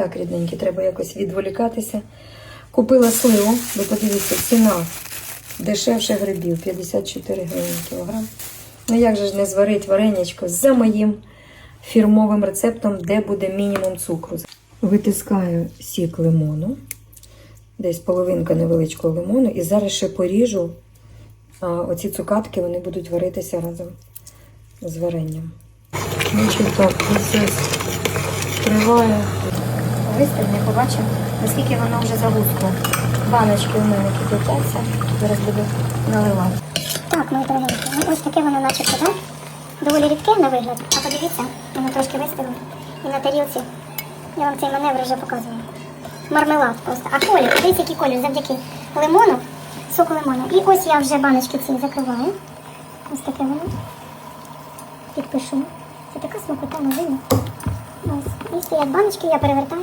Так, рідненькі, треба якось відволікатися. Купила сливу, ви подивіться, ціна дешевше грибів 54 гривні кілограм. Ну як же ж не зварить варенячко за моїм фірмовим рецептом, де буде мінімум цукру. Витискаю сік лимону, десь половинка невеличкого лимону, і зараз ще поріжу а, оці цукатки, вони будуть варитися разом з варенням. Значить так, процес триває. Виставлю, побачимо, наскільки воно вже загускло. Баночки у мене кипятяться, зараз буду наливати. Так, мої дорогенькі, ну ось таке воно начебто, так? Доволі рідке на вигляд. А подивіться, воно трошки виставило. І на тарілці. Я вам цей маневр вже показувала. Мармелад просто. А колір, дивіться, який колір завдяки лимону, соку лимону. І ось я вже баночки ці закриваю. Ось таке воно. Підпишу. Це така смакота на. Ось. І стоять баночки, я перевертаю.